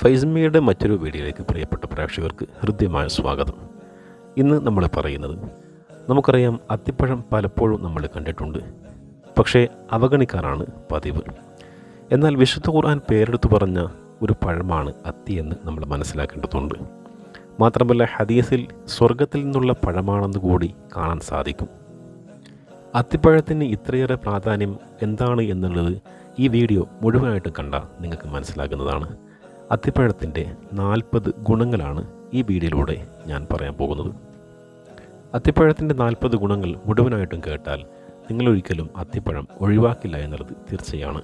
ഫൈസ്മിയുടെ മറ്റൊരു വീഡിയോയിലേക്ക് പ്രിയപ്പെട്ട പ്രേക്ഷകർക്ക് ഹൃദ്യമായ സ്വാഗതം. ഇന്ന് നമ്മൾ പറയുന്നത് നമുക്കറിയാം അത്തിപ്പഴം പലപ്പോഴും നമ്മൾ കണ്ടിട്ടുണ്ട്. പക്ഷേ അവഗണിക്കാറാണ് പതിവ്. എന്നാൽ വിശുദ്ധ ഖുർആൻ പേരെടുത്തു പറഞ്ഞ ഒരു പഴമാണ് അത്തി എന്ന് നമ്മൾ മനസ്സിലാക്കേണ്ടതുണ്ട്. മാത്രമല്ല ഹദീസിൽ സ്വർഗത്തിൽ നിന്നുള്ള പഴമാണെന്ന് കൂടി കാണാൻ സാധിക്കും. അത്തിപ്പഴത്തിന് ഇത്രയേറെ പ്രാധാന്യം എന്താണ് എന്നുള്ളത് ഈ വീഡിയോ മുഴുവനായിട്ട് കണ്ടാൽ നിങ്ങൾക്ക് മനസ്സിലാകുന്നതാണ്. അത്തിപ്പഴത്തിന്റെ നാൽപ്പത് ഗുണങ്ങളാണ് ഈ വീഡിയോയിലൂടെ ഞാൻ പറയാൻ പോകുന്നത്. അത്തിപ്പഴത്തിന്റെ നാൽപ്പത് ഗുണങ്ങൾ മുഴുവനായിട്ടും കേട്ടാൽ നിങ്ങളൊരിക്കലും അത്തിപ്പഴം ഒഴിവാക്കില്ല എന്നുള്ളത് തീർച്ചയാണ്.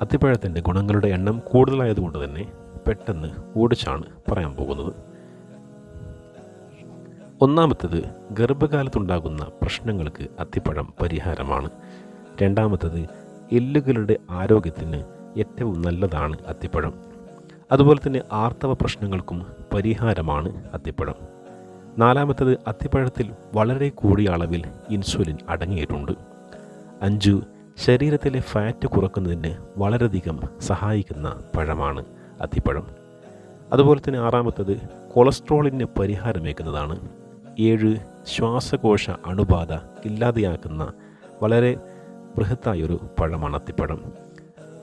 അത്തിപ്പഴത്തിന്റെ ഗുണങ്ങളുടെ എണ്ണം കൂടുതലായതുകൊണ്ട് തന്നെ പെട്ടെന്ന് ഓടിച്ചാണ് പറയാൻ പോകുന്നത്. ഒന്നാമത്തത് ഗർഭകാലത്തുണ്ടാകുന്ന പ്രശ്നങ്ങൾക്ക് അത്തിപ്പഴം പരിഹാരമാണ്. രണ്ടാമത്തത് എല്ലുകളുടെ ആരോഗ്യത്തിന് ഏറ്റവും നല്ലതാണ് അത്തിപ്പഴം. അതുപോലെ തന്നെ ആർത്തവ പ്രശ്നങ്ങൾക്കും പരിഹാരമാണ് അത്തിപ്പഴം. നാലാമത്തത് അത്തിപ്പഴത്തിൽ വളരെ കൂടിയ അളവിൽ ഇൻസുലിൻ അടങ്ങിയിട്ടുണ്ട്. അഞ്ചു ശരീരത്തിലെ ഫാറ്റ് കുറക്കുന്നതിന് വളരെയധികം സഹായിക്കുന്ന പഴമാണ് അത്തിപ്പഴം. അതുപോലെ തന്നെ ആറാമത്തത് കൊളസ്ട്രോളിന് പരിഹാരമേക്കുന്നതാണ് ഏഴ് ശ്വാസകോശ അണുബാധ ഇല്ലാതെയാക്കുന്ന വളരെ ബൃഹത്തായൊരു പഴമാണ് അത്തിപ്പഴം.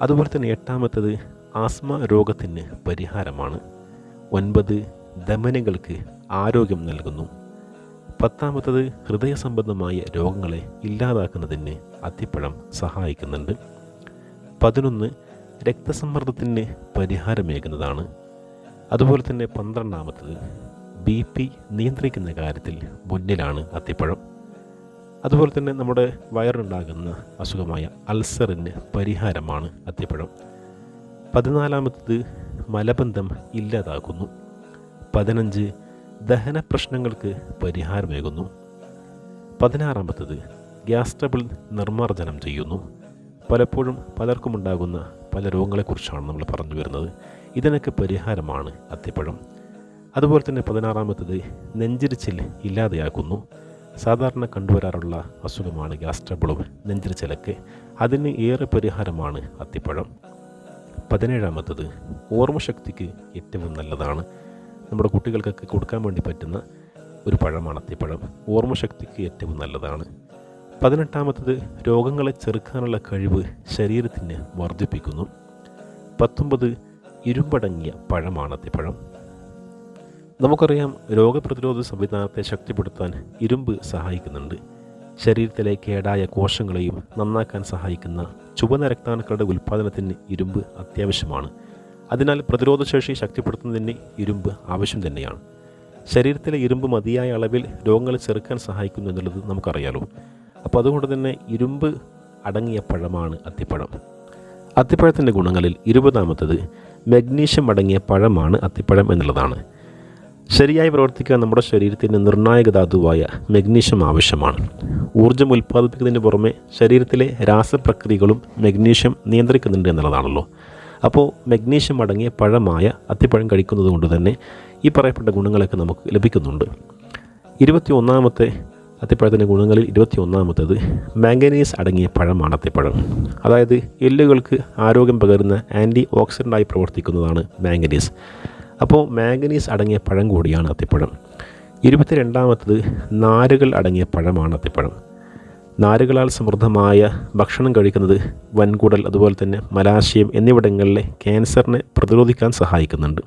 അതുപോലെ തന്നെ എട്ടാമത്തത് ആസ്മ രോഗത്തിന് പരിഹാരമാണ്. ഒൻപത് ധമനികൾക്ക് ആരോഗ്യം നൽകുന്നു. പത്താമത്തത് ഹൃദയ സംബന്ധമായ രോഗങ്ങളെ ഇല്ലാതാക്കുന്നതിന് അത്തിപ്പഴം സഹായിക്കുന്നുണ്ട്. പതിനൊന്ന് രക്തസമ്മർദ്ദത്തിന് പരിഹാരമേകുന്നതാണ്. അതുപോലെ തന്നെ പന്ത്രണ്ടാമത്തത് ബി പി നിയന്ത്രിക്കുന്ന കാര്യത്തിൽ മുന്നിലാണ് അത്തിപ്പഴം. അതുപോലെ തന്നെ നമ്മുടെ വയറുണ്ടാകുന്ന അസുഖമായ അൾസറിന് പരിഹാരമാണ് അത്തിപ്പഴം. പതിനാലാമത്തത് മലബന്ധം ഇല്ലാതാക്കുന്നു പതിനഞ്ച് ദഹന പ്രശ്നങ്ങൾക്ക് പരിഹാരമേകുന്നു. പതിനാറാമത്തത് ഗ്യാസ് ട്രബിൾ നിർമ്മാർജനം ചെയ്യുന്നു. പലപ്പോഴും പലർക്കുമുണ്ടാകുന്ന പല രോഗങ്ങളെക്കുറിച്ചാണ് നമ്മൾ പറഞ്ഞു വരുന്നത്. ഇതിനൊക്കെ പരിഹാരമാണ് അത്തിപ്പഴം. അതുപോലെ തന്നെ പതിനാറാമത്തത് നെഞ്ചിരിച്ചിൽ ഇല്ലാതെയാക്കുന്നു. സാധാരണ കണ്ടുവരാറുള്ള അസുഖമാണ് ഗ്യാസ് ട്രബിളും നെഞ്ചിരിച്ചിലൊക്കെ. അതിന് ഏറെ പരിഹാരമാണ് അത്തിപ്പഴം. പതിനേഴാമത്തത് ഓർമ്മശക്തിക്ക് ഏറ്റവും നല്ലതാണ്. നമ്മുടെ കുട്ടികൾക്കൊക്കെ കൊടുക്കാൻ വേണ്ടി പറ്റുന്ന ഒരു പഴമാണ് അത്തിപ്പഴം. ഓർമ്മശക്തിക്ക് ഏറ്റവും നല്ലതാണ്. പതിനെട്ടാമത്തത് രോഗങ്ങളെ ചെറുക്കാനുള്ള കഴിവ് ശരീരത്തിന് വർദ്ധിപ്പിക്കുന്നു. പത്തൊമ്പത് ഇരുമ്പടങ്ങിയ പഴമാണ് അത്തിപ്പഴം. നമുക്കറിയാം രോഗപ്രതിരോധ സംവിധാനത്തെ ശക്തിപ്പെടുത്താൻ ഇരുമ്പ് സഹായിക്കുന്നുണ്ട്. ശരീരത്തിലെ കേടായ കോശങ്ങളെയും നന്നാക്കാൻ സഹായിക്കുന്ന ചുവന്ന രക്താണുക്കളുടെ ഉൽപ്പാദനത്തിന് ഇരുമ്പ് അത്യാവശ്യമാണ്. അതിനാൽ പ്രതിരോധശേഷി ശക്തിപ്പെടുത്തുന്നതിന് ഇരുമ്പ് ആവശ്യം തന്നെയാണ്. ശരീരത്തിലെ ഇരുമ്പ് മതിയായ അളവിൽ രോഗങ്ങൾ ചെറുക്കാൻ സഹായിക്കുന്നു എന്നുള്ളത് നമുക്കറിയാലോ. അപ്പോൾ അതുകൊണ്ട് തന്നെ ഇരുമ്പ് അടങ്ങിയ പഴമാണ് അത്തിപ്പഴം. അത്തിപ്പഴത്തിന്റെ ഗുണങ്ങളിൽ ഇരുപതാമത്തത് മഗ്നീഷ്യം അടങ്ങിയ പഴമാണ് അത്തിപ്പഴം എന്നുള്ളതാണ്. ശരിയായി പ്രവർത്തിക്കാൻ നമ്മുടെ ശരീരത്തിന്റെ നിർണായക ധാതുവായ മഗ്നീഷ്യം ആവശ്യമാണ്. ഊർജം ഉൽപ്പാദിപ്പിക്കുന്നതിന് പുറമെ ശരീരത്തിലെ രാസപ്രക്രിയകളും മഗ്നീഷ്യം നിയന്ത്രിക്കുന്നുണ്ട് എന്നുള്ളതാണല്ലോ. അപ്പോൾ മഗ്നീഷ്യം അടങ്ങിയ പഴമായ അത്തിപ്പഴം കഴിക്കുന്നത് കൊണ്ട് തന്നെ ഈ പറയപ്പെട്ട ഗുണങ്ങളൊക്കെ നമുക്ക് ലഭിക്കുന്നുണ്ട്. ഇരുപത്തി ഒന്നാമത്തെ അത്തിപ്പഴത്തിന്റെ ഗുണങ്ങളിൽ ഇരുപത്തി ഒന്നാമത്തേത് മാംഗനീസ് അടങ്ങിയ പഴമാണ് അത്തിപ്പഴം. അതായത് എല്ലുകൾക്ക് ആരോഗ്യം പകരുന്ന ആന്റി ഓക്സിഡന്റായി പ്രവർത്തിക്കുന്നതാണ് മാംഗനീസ്. അപ്പോൾ മാംഗനീസ് അടങ്ങിയ പഴം കൂടിയാണ് അത്തിപ്പഴം. ഇരുപത്തി രണ്ടാമത്തത് നാരുകൾ അടങ്ങിയ പഴമാണ് അത്തിപ്പഴം. നാരുകളാൽ സമൃദ്ധമായ ഭക്ഷണം കഴിക്കുന്നത് വൻകുടൽ അതുപോലെ തന്നെ മലാശയം എന്നിവിടങ്ങളിലെ ക്യാൻസറിനെ പ്രതിരോധിക്കാൻ സഹായിക്കുന്നുണ്ട്.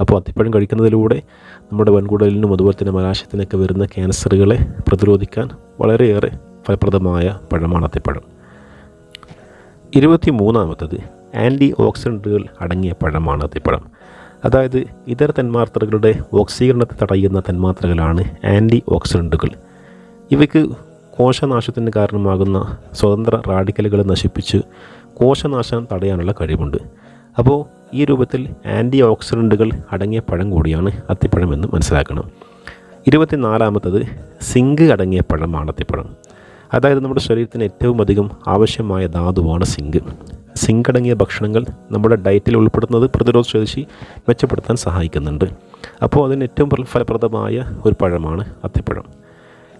അപ്പോൾ അത്തിപ്പഴം കഴിക്കുന്നതിലൂടെ നമ്മുടെ വൻകുടലിനും അതുപോലെ തന്നെ മലാശയത്തിനൊക്കെ വരുന്ന ക്യാൻസറുകളെ പ്രതിരോധിക്കാൻ വളരെയേറെ ഫലപ്രദമായ പഴമാണ് അത്തിപ്പഴം. ഇരുപത്തി മൂന്നാമത്തത് ആന്റി ഓക്സിഡന്റുകൾ അടങ്ങിയ പഴമാണ് അത്തിപ്പഴം. അതായത് ഇതര തന്മാത്രകളുടെ ഓക്സീകരണത്തെ തടയുന്ന തന്മാത്രകളാണ് ആന്റി ഓക്സിഡന്റുകൾ ഇവയ്ക്ക് കോശനാശത്തിന് കാരണമാകുന്ന സ്വതന്ത്ര റാഡിക്കലുകളെ നശിപ്പിച്ച് കോശനാശം തടയാനുള്ള കഴിവുണ്ട്. അപ്പോൾ ഈ രൂപത്തിൽ ആന്റി ഓക്സിഡന്റുകൾ അടങ്ങിയ പഴം കൂടിയാണ് അത്തിപ്പഴം എന്ന് മനസ്സിലാക്കണം. ഇരുപത്തിനാലാമത്തത് സിങ്ക് അടങ്ങിയ പഴമാണ് അത്തിപ്പഴം. അതായത് നമ്മുടെ ശരീരത്തിന് ഏറ്റവും അധികം ആവശ്യമായ ധാതുവാണ് സിങ്ക്. സിങ്ക് അടങ്ങിയ ഭക്ഷണങ്ങൾ നമ്മുടെ ഡയറ്റിൽ ഉൾപ്പെടുന്നത് പ്രതിരോധ ശേഷി മെച്ചപ്പെടുത്താൻ സഹായിക്കുന്നുണ്ട്. അപ്പോൾ അതിന് ഏറ്റവും ഫലപ്രദമായ ഒരു പഴമാണ് അത്തിപ്പഴം.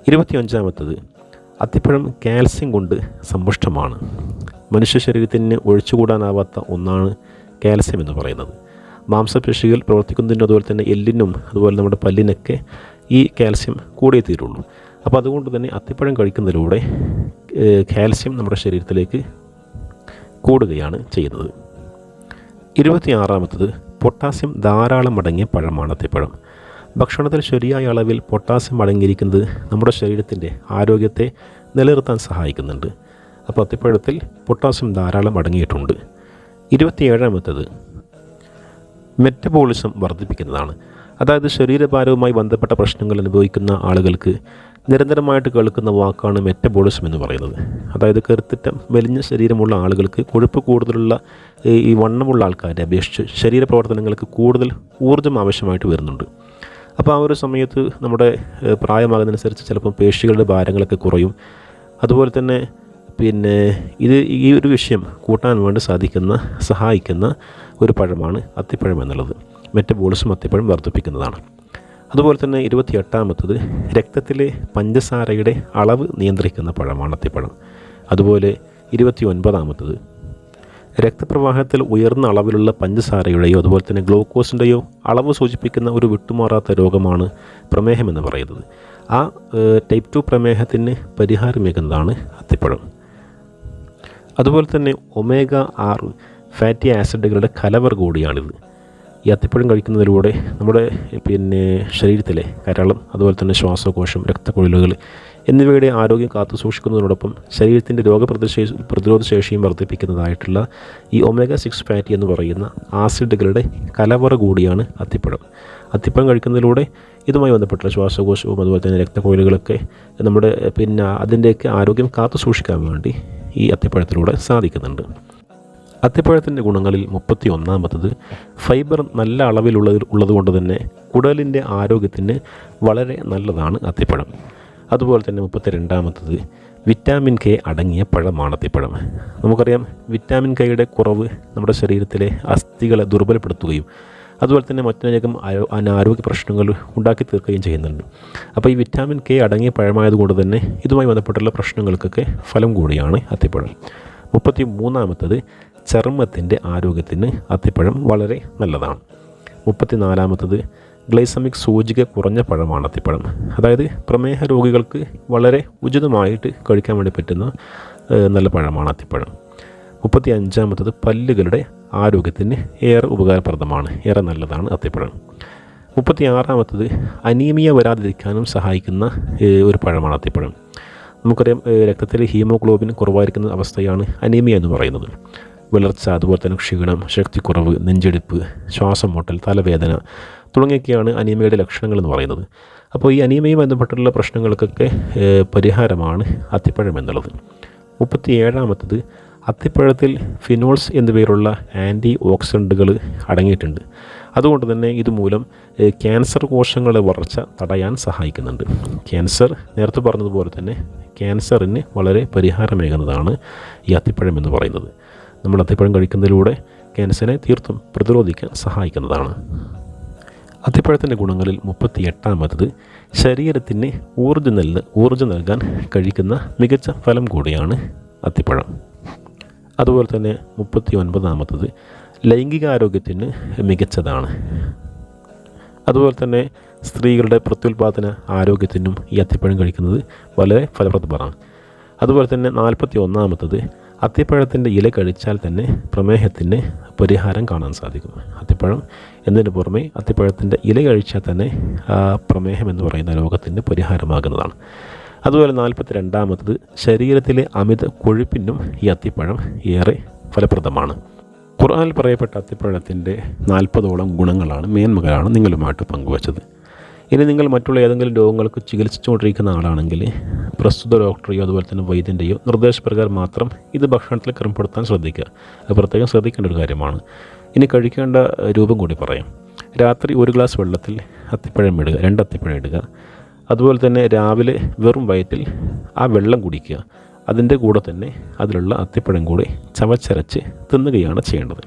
ഇരുപത്തിയഞ്ചാമത്തത് അത്തിപ്പഴം കാൽസ്യം കൊണ്ട് സമ്പുഷ്ടമാണ്. മനുഷ്യ ശരീരത്തിന് ഒഴിച്ചുകൂടാനാവാത്ത ഒന്നാണ് കാൽസ്യം എന്ന് പറയുന്നത്. മാംസപേശികൾ പ്രവർത്തിക്കുന്നതിനും അതുപോലെ തന്നെ എല്ലിനും അതുപോലെ നമ്മുടെ പല്ലിനൊക്കെ ഈ കാൽസ്യം കൂടിയേ തീരുള്ളൂ. അപ്പോൾ അതുകൊണ്ട് തന്നെ അത്തിപ്പഴം കഴിക്കുന്നതിലൂടെ കാൽസ്യം നമ്മുടെ ശരീരത്തിലേക്ക് കൂടുകയാണ് ചെയ്യുന്നത്. ഇരുപത്തിയാറാമത്തത് പൊട്ടാസ്യം ധാരാളം അടങ്ങിയ പഴമാണ് അത്തിപ്പഴം. ഭക്ഷണത്തിൽ ശരിയായ അളവിൽ പൊട്ടാസ്യം അടങ്ങിയിരിക്കുന്നത് നമ്മുടെ ശരീരത്തിന്റെ ആരോഗ്യത്തെ നിലനിർത്താൻ സഹായിക്കുന്നുണ്ട്. അപ്പോൾ അത്തിപ്പഴത്തിൽ പൊട്ടാസ്യം ധാരാളം അടങ്ങിയിട്ടുണ്ട്. ഇരുപത്തിയേഴാമത്തത് മെറ്റബോളിസം വർദ്ധിപ്പിക്കുന്നതാണ്. അതായത് ശരീരഭാരവുമായി ബന്ധപ്പെട്ട പ്രശ്നങ്ങൾ അനുഭവിക്കുന്ന ആളുകൾക്ക് നിരന്തരമായിട്ട് കേൾക്കുന്ന വാക്കാണ് മെറ്റബോളിസം എന്ന് പറയുന്നത്. അതായത് കരുത്തിറ്റം വലിഞ്ഞ ശരീരമുള്ള ആളുകൾക്ക് കൊഴുപ്പ് കൂടുതലുള്ള ഈ വണ്ണമുള്ള ആൾക്കാരെ അപേക്ഷിച്ച് ശരീരപ്രവർത്തനങ്ങൾക്ക് കൂടുതൽ ഊർജം ആവശ്യമായിട്ട് വരുന്നുണ്ട്. അപ്പോൾ ആ ഒരു സമയത്ത് നമ്മുടെ പ്രായമാകുന്നതനുസരിച്ച് ചിലപ്പം പേശികളുടെ ഭാരങ്ങളൊക്കെ കുറയും. അതുപോലെ തന്നെ പിന്നെ ഇത് ഈ ഒരു വിഷയം കൂട്ടാൻ വേണ്ടി സാധിക്കുന്ന സഹായിക്കുന്ന ഒരു പഴമാണ് അത്തിപ്പഴം എന്നുള്ളത്. മെറ്റബോളിസം അത്തിപ്പഴം വർദ്ധിപ്പിക്കുന്നതാണ്. അതുപോലെ തന്നെ ഇരുപത്തിയെട്ടാമത്തത് രക്തത്തിലെ പഞ്ചസാരയുടെ അളവ് നിയന്ത്രിക്കുന്ന പഴമാണ് അത്തിപ്പഴം അതുപോലെ ഇരുപത്തി ഒൻപതാമത്തത് രക്തപ്രവാഹത്തിൽ ഉയർന്ന അളവിലുള്ള പഞ്ചസാരയുടെയോ അതുപോലെ തന്നെ ഗ്ലൂക്കോസിന്റെയോ അളവ് സൂചിപ്പിക്കുന്ന ഒരു വിട്ടുമാറാത്ത രോഗമാണ് പ്രമേഹമെന്ന് പറയുന്നത്. ആ ടൈപ്പ് ടു പ്രമേഹത്തിന് പരിഹാരമേകുന്നതാണ് അത്തിപ്പഴം. അതുപോലെ തന്നെ ഒമേഗ ആറ് ഫാറ്റി ആസിഡുകളുടെ കലവർ കൂടിയാണിത്. ഈ അത്തിപ്പഴം കഴിക്കുന്നതിലൂടെ നമ്മുടെ പിന്നെ ശരീരത്തിലെ കരളം അതുപോലെ തന്നെ ശ്വാസകോശം രക്തക്കുഴലുകൾ എന്നിവയുടെ ആരോഗ്യം കാത്തു സൂക്ഷിക്കുന്നതിനോടൊപ്പം ശരീരത്തിന്റെ രോഗപ്രതിശേ പ്രതിരോധ ശേഷിയും വർദ്ധിപ്പിക്കുന്നതായിട്ടുള്ള ഈ ഒമേഗ സിക്സ് ഫാറ്റി എന്ന് പറയുന്ന ആസിഡുകളുടെ കലവറ കൂടിയാണ് അത്തിപ്പഴം. അത്തിപ്പഴം കഴിക്കുന്നതിലൂടെ ഇതുമായി ബന്ധപ്പെട്ട ശ്വാസകോശവും അതുപോലെ തന്നെ രക്തക്കുഴലുകളൊക്കെ നമ്മുടെ പിന്നെ അതിന്റെയൊക്കെ ആരോഗ്യം കാത്തു സൂക്ഷിക്കാൻ വേണ്ടി ഈ അത്തിപ്പഴത്തിലൂടെ സാധിക്കുന്നുണ്ട്. അത്തിപ്പഴത്തിന്റെ ഗുണങ്ങളിൽ മുപ്പത്തി ഒന്നാമത്തത് ഫൈബർ നല്ല അളവിലുള്ളത് ഉള്ളതുകൊണ്ട് തന്നെ കുടലിന്റെ ആരോഗ്യത്തിന് വളരെ നല്ലതാണ് അത്തിപ്പഴം. അതുപോലെ തന്നെ മുപ്പത്തി രണ്ടാമത്തത് വിറ്റാമിൻ കെ അടങ്ങിയ പഴമാണ് അത്തിപ്പഴം. നമുക്കറിയാം വിറ്റാമിൻ കെയുടെ കുറവ് നമ്മുടെ ശരീരത്തിലെ അസ്ഥികളെ ദുർബലപ്പെടുത്തുകയും അതുപോലെ തന്നെ മറ്റനേകം അനാരോഗ്യ പ്രശ്നങ്ങൾ ഉണ്ടാക്കി തീർക്കുകയും ചെയ്യുന്നുണ്ട്. അപ്പോൾ ഈ വിറ്റാമിൻ കെ അടങ്ങിയ പഴമായതുകൊണ്ട് തന്നെ ഇതുമായി ബന്ധപ്പെട്ടുള്ള പ്രശ്നങ്ങൾക്കൊക്കെ ഫലം കൂടിയാണ് അത്തിപ്പഴം. മുപ്പത്തി മൂന്നാമത്തത് ചർമ്മത്തിന്റെ ആരോഗ്യത്തിന് അത്തിപ്പഴം വളരെ നല്ലതാണ്. മുപ്പത്തിനാലാമത്തത് ഗ്ലൈസമിക് സൂചിക കുറഞ്ഞ പഴമാണ് അത്തിപ്പഴം അതായത് പ്രമേഹ രോഗികൾക്ക് വളരെ ഉചിതമായിട്ട് കഴിക്കാൻ വേണ്ടി പറ്റുന്ന നല്ല പഴമാണ് അത്തിപ്പഴം മുപ്പത്തി അഞ്ചാമത്തത് പല്ലുകളുടെ ആരോഗ്യത്തിന് ഏറെ ഉപകാരപ്രദമാണ് ഏറെ നല്ലതാണ് അത്തിപ്പഴം മുപ്പത്തി ആറാമത്തത് അനീമിയ വരാതിരിക്കാനും സഹായിക്കുന്ന ഒരു പഴമാണ് അത്തിപ്പഴം നമുക്കറിയാം രക്തത്തിൽ ഹീമോഗ്ലോബിൻ കുറവായിരിക്കുന്ന അവസ്ഥയാണ് അനീമിയ എന്ന് പറയുന്നത്. വിളർച്ച അതുപോലെ തന്നെ ക്ഷീണം ശക്തിക്കുറവ് നെഞ്ചെടുപ്പ് ശ്വാസം മുട്ടൽ തലവേദന തുടങ്ങിയൊക്കെയാണ് അനീമയുടെ ലക്ഷണങ്ങൾ എന്ന് പറയുന്നത്. അപ്പോൾ ഈ അനീമിയയുമായി ബന്ധപ്പെട്ടുള്ള പ്രശ്നങ്ങൾക്കൊക്കെ പരിഹാരമാണ് അത്തിപ്പഴം എന്നുള്ളത്. മുപ്പത്തി ഏഴാമത്തത് അത്തിപ്പഴത്തിൽ ഫിനോൾസ് എന്നുപേരുള്ള ആന്റി ഓക്സിഡന്റുകൾ അടങ്ങിയിട്ടുണ്ട്. അതുകൊണ്ട് തന്നെ ഇതുമൂലം ക്യാൻസർ കോശങ്ങളെ വളർച്ച തടയാൻ സഹായിക്കുന്നുണ്ട്. ക്യാൻസർ നേരത്തെ പറഞ്ഞതുപോലെ തന്നെ ക്യാൻസറിന് വളരെ പരിഹാരമേകുന്നതാണ് ഈ അത്തിപ്പഴം എന്ന് പറയുന്നത്. നമ്മൾ അത്തിപ്പഴം കഴിക്കുന്നതിലൂടെ ക്യാൻസറിനെ തീർത്തും പ്രതിരോധിക്കാൻ സഹായിക്കുന്നതാണ്. അത്തിപ്പഴത്തിന്റെ ഗുണങ്ങളിൽ മുപ്പത്തി എട്ടാമത്തത് ശരീരത്തിന് ഊർജം നൽക ഊർജം നൽകാൻ കഴിക്കുന്ന മികച്ച ഫലം കൂടിയാണ് അത്തിപ്പഴം. അതുപോലെ തന്നെ മുപ്പത്തി ഒൻപതാമത്തത് ലൈംഗികാരോഗ്യത്തിന് മികച്ചതാണ്. അതുപോലെ തന്നെ സ്ത്രീകളുടെ പ്രത്യുൽപാദന ആരോഗ്യത്തിനും ഈ അത്തിപ്പഴം കഴിക്കുന്നത് വളരെ ഫലപ്രദമാണ്. അതുപോലെ തന്നെ നാൽപ്പത്തി ഒന്നാമത്തത് അത്തിപ്പഴത്തിന്റെ ഇല കഴിച്ചാൽ തന്നെ പ്രമേഹത്തിന് പരിഹാരം കാണാൻ സാധിക്കും. അത്തിപ്പഴം എന്നതിന് പുറമെ അത്തിപ്പഴത്തിന്റെ ഇല കഴിച്ചാൽ തന്നെ പ്രമേഹം എന്ന് പറയുന്ന രോഗത്തിന് പരിഹാരമാകുന്നതാണ്. അതുപോലെ നാൽപ്പത്തി രണ്ടാമത്തത് ശരീരത്തിലെ അമിത കൊഴുപ്പിനും ഈ അത്തിപ്പഴം ഏറെ ഫലപ്രദമാണ്. ഖുർആാനിൽ പറയപ്പെട്ട അത്തിപ്പഴത്തിന്റെ നാൽപ്പതോളം ഗുണങ്ങളാണ് മേന്മകളാണ് നിങ്ങളുമായിട്ട് പങ്കുവച്ചത്. ഇനി നിങ്ങൾ മറ്റുള്ള ഏതെങ്കിലും രോഗങ്ങൾക്ക് ചികിത്സിച്ചുകൊണ്ടിരിക്കുന്ന ആളാണെങ്കിൽ പ്രസ്തുത ഡോക്ടറെയോ അതുപോലെ തന്നെ വൈദ്യന്റെയോ നിർദ്ദേശപ്രകാരം മാത്രം ഇത് ഭക്ഷണത്തിൽ ക്രമപ്പെടുത്താൻ ശ്രദ്ധിക്കുക. അത് പ്രത്യേകം ശ്രദ്ധിക്കേണ്ട ഒരു കാര്യമാണ്. ഇനി കഴിക്കേണ്ട രൂപം കൂടി പറയാം. രാത്രി ഒരു ഗ്ലാസ് വെള്ളത്തിൽ അത്തിപ്പഴം ഇടുക രണ്ട് അത്തിപ്പഴം ഇടുക. അതുപോലെ തന്നെ രാവിലെ വെറും വയറ്റിൽ ആ വെള്ളം കുടിക്കുക. അതിന്റെ കൂടെ തന്നെ അതിലുള്ള അത്തിപ്പഴം കൂടി ചവച്ചരച്ച് തിന്നുകയാണ് ചെയ്യേണ്ടത്.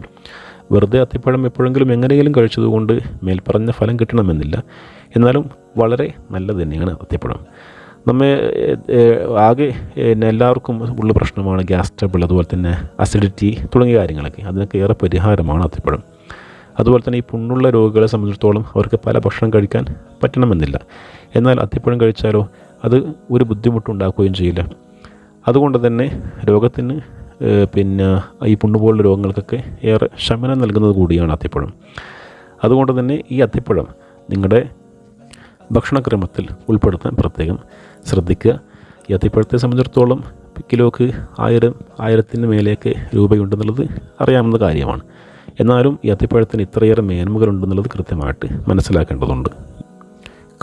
വെറുതെ അത്തിപ്പഴം എപ്പോഴെങ്കിലും എങ്ങനെയെങ്കിലും കഴിച്ചതുകൊണ്ട് മേൽപ്പറഞ്ഞ ഫലം കിട്ടണമെന്നില്ല. എന്നാലും വളരെ നല്ലത് തന്നെയാണ് അത്തിപ്പഴം. നമ്മെ ആകെ എല്ലാവർക്കും ഉള്ള പ്രശ്നമാണ് ഗ്യാസ് ട്രബിൾ അതുപോലെ തന്നെ അസിഡിറ്റി തുടങ്ങിയ കാര്യങ്ങളൊക്കെ. അതിനൊക്കെ ഏറെ പരിഹാരമാണ് അത്തിപ്പഴം. അതുപോലെ തന്നെ ഈ പുണ്ണുള്ള രോഗികളെ സംബന്ധിച്ചിടത്തോളം അവർക്ക് പല ഭക്ഷണം കഴിക്കാൻ പറ്റണമെന്നില്ല. എന്നാൽ അത്തിപ്പഴം കഴിച്ചാലോ അത് ഒരു ബുദ്ധിമുട്ടുണ്ടാക്കുകയും ചെയ്യില്ല. അതുകൊണ്ട് തന്നെ രോഗത്തിന് പിന്നെ ഈ പുണ്ണുപോലുള്ള രോഗങ്ങൾക്കൊക്കെ ഏറെ ശമനം നൽകുന്നത് കൂടിയാണ് അത്തിപ്പഴം. അതുകൊണ്ട് തന്നെ ഈ അത്തിപ്പഴം നിങ്ങളുടെ ഭക്ഷണക്രമത്തിൽ ഉൾപ്പെടുത്താൻ പ്രത്യേകം ശ്രദ്ധിക്കുക. ഈ അത്തിപ്പഴത്തെ സംബന്ധിച്ചിടത്തോളം കിലോക്ക് ആയിരം ആയിരത്തിന് മേലെയൊക്കെ രൂപയുണ്ടെന്നുള്ളത് അറിയാവുന്ന കാര്യമാണ്. എന്നാലും ഈ അത്തിപ്പഴത്തിന് ഇത്രയേറെ മേന്മകളുണ്ടെന്നുള്ളത് കൃത്യമായിട്ട് മനസ്സിലാക്കേണ്ടതുണ്ട്.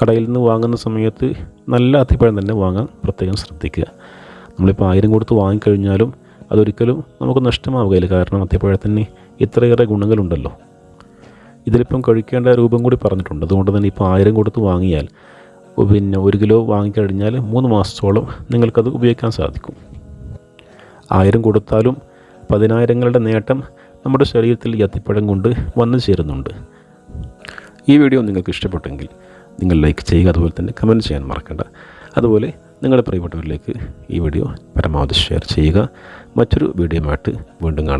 കടയിൽ നിന്ന് വാങ്ങുന്ന സമയത്ത് നല്ല അത്തിപ്പഴം തന്നെ വാങ്ങാൻ പ്രത്യേകം ശ്രദ്ധിക്കുക. നമ്മളിപ്പോൾ ആയിരം കൊടുത്ത് വാങ്ങിക്കഴിഞ്ഞാലും അതൊരിക്കലും നമുക്ക് നഷ്ടമാവുകയില്ല. കാരണം അത്തിപ്പഴത്തിന് ഇത്രയേറെ ഗുണങ്ങളുണ്ടല്ലോ. ഇതിലിപ്പം കഴിക്കേണ്ട രൂപം കൂടി പറഞ്ഞിട്ടുണ്ട്. അതുകൊണ്ട് തന്നെ ഇപ്പോൾ ആയിരം കൊടുത്ത് വാങ്ങിയാൽ പിന്നെ ഒരു കിലോ വാങ്ങിക്കഴിഞ്ഞാൽ മൂന്ന് മാസത്തോളം നിങ്ങൾക്കത് ഉപയോഗിക്കാൻ സാധിക്കും. ആയിരം കൊടുത്താലും പതിനായിരങ്ങളുടെ നേട്ടം നമ്മുടെ ശരീരത്തിൽ ഈ അത്തിപ്പഴം കൊണ്ട് വന്നു ചേരുന്നുണ്ട്. ഈ വീഡിയോ നിങ്ങൾക്ക് ഇഷ്ടപ്പെട്ടെങ്കിൽ നിങ്ങൾ ലൈക്ക് ചെയ്യുക അതുപോലെ തന്നെ കമന്റ് ചെയ്യാൻ മറക്കണ്ട. അതുപോലെ നിങ്ങളുടെ പ്രിയപ്പെട്ടവരിലേക്ക് ഈ വീഡിയോ പരമാവധി ഷെയർ ചെയ്യുക. മറ്റൊരു വീഡിയോയുമായിട്ട് വീണ്ടും കാണാം.